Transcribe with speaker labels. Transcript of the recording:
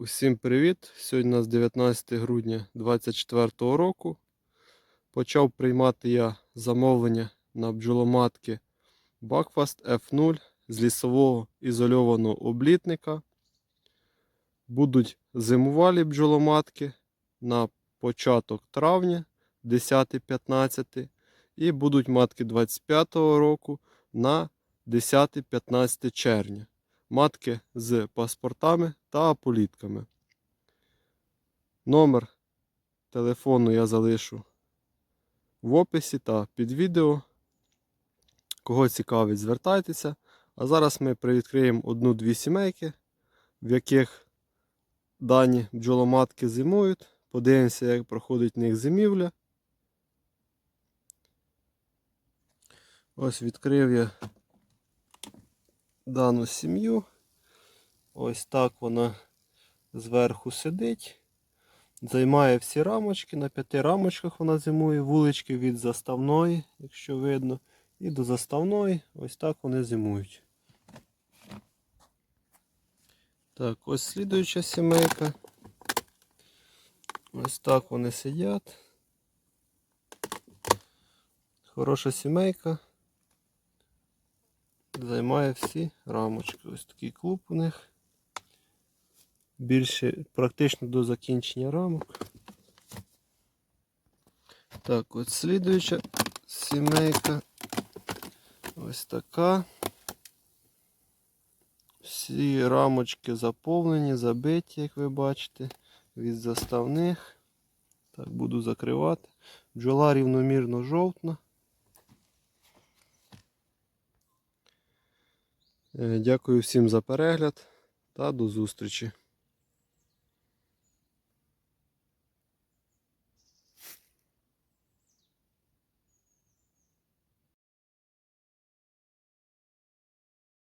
Speaker 1: Усім привіт! Сьогодні у нас 19 грудня 2024 року. Почав приймати я замовлення на бджоломатки Бакфаст F0 з лісового ізольованого облітника Будуть зимувалі бджоломатки на початок травня 10-15 і будуть матки 25 року на 10-15 червня матки з паспортами та аполітками. Номер телефону я залишу в описі та під відео. Кого цікавить, звертайтеся. А зараз ми привідкриємо одну-дві сімейки, в яких дані бджоломатки зимують. Подивимося, як проходить в них зимівля. Ось відкрив я дану сім'ю. Ось так вона зверху сидить. Займає всі рамочки. На п'яти рамочках вона зимує. Вулички від заставної, якщо видно, і до заставної. Ось так вони зимують. Так, ось слідуюча сімейка. Ось так вони сидять. Хороша сімейка займає всі рамочки. Ось такий клуб у них. Більше практично до закінчення рамок. Так, от слідуюча сімейка. Ось така. Всі рамочки заповнені, забиті, як ви бачите, від заставних. Так, буду закривати. Бджола рівномірно жовтна. Е, Дякую всім за перегляд та до зустрічі.